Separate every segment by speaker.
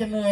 Speaker 1: จังเลย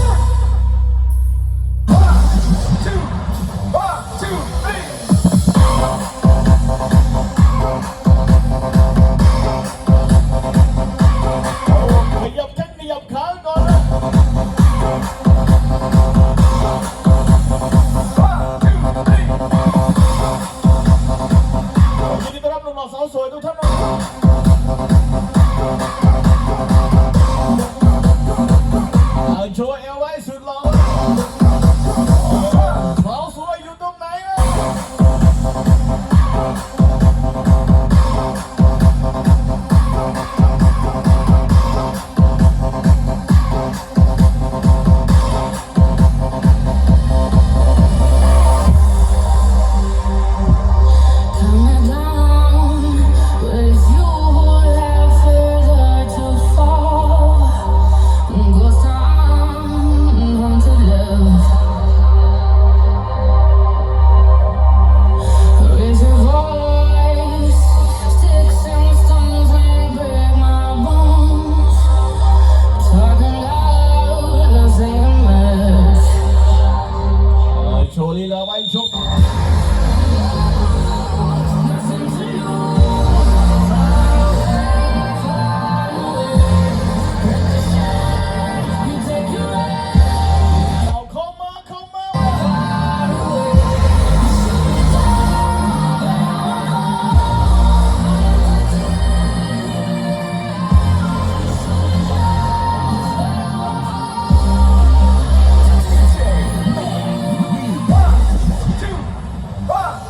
Speaker 1: Oh.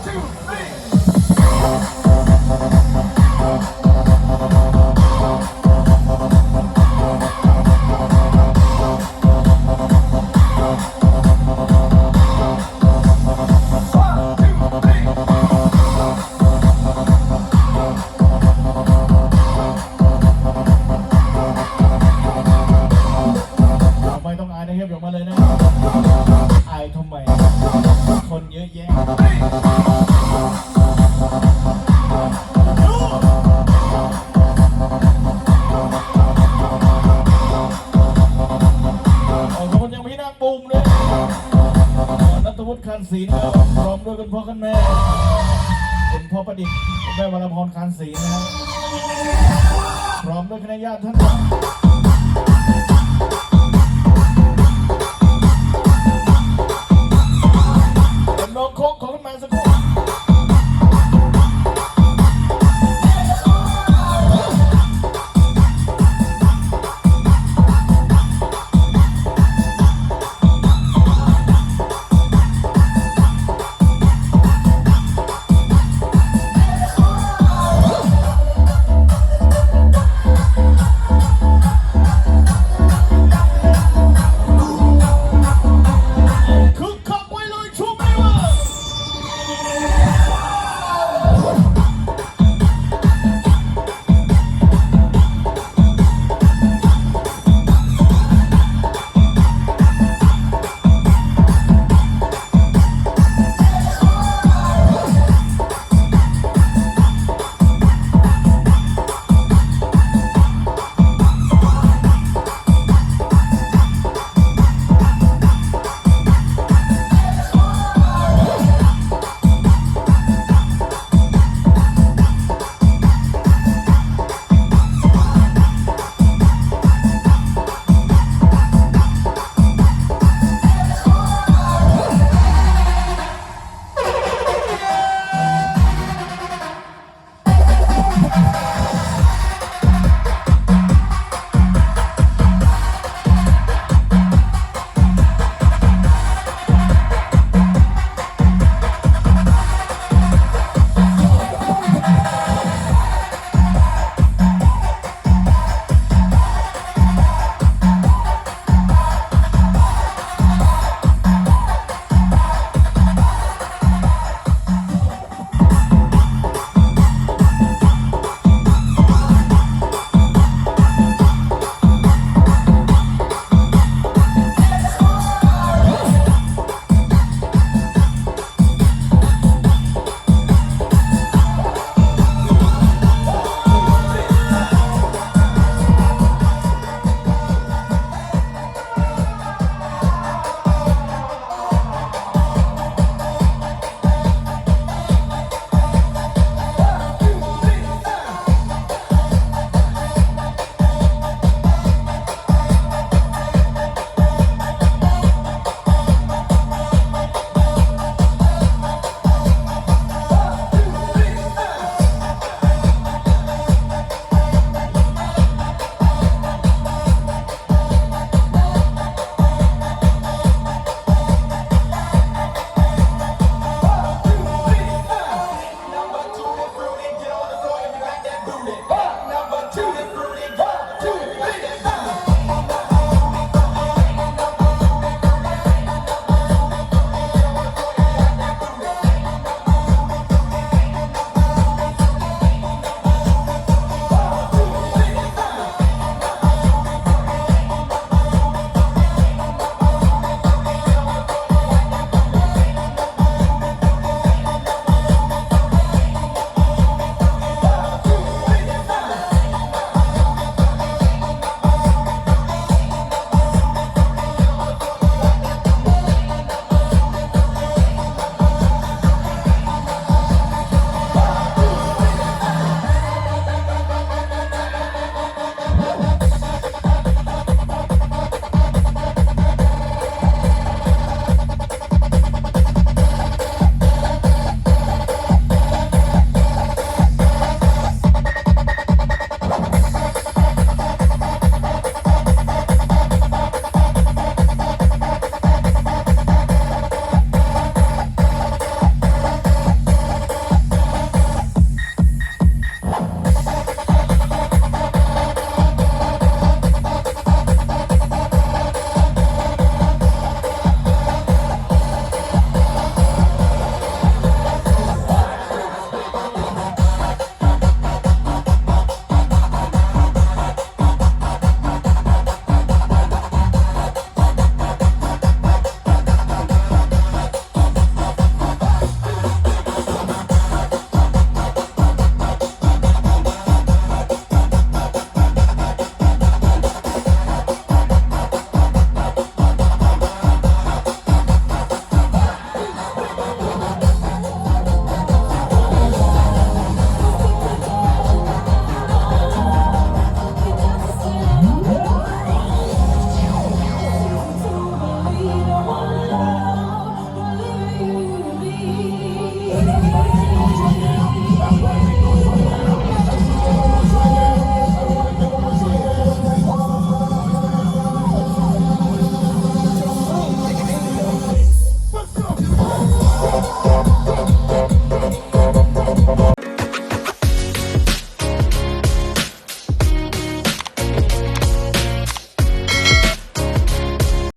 Speaker 1: two, three. ยอะแยะวุฒิคันศีลรัพร้อมด้วยคุณพ่อคุณแม่
Speaker 2: คุณพ่อประดิษฐ์แม่วรพรคันศีลนะครับพร้อมด้วยคณะญาติท่าน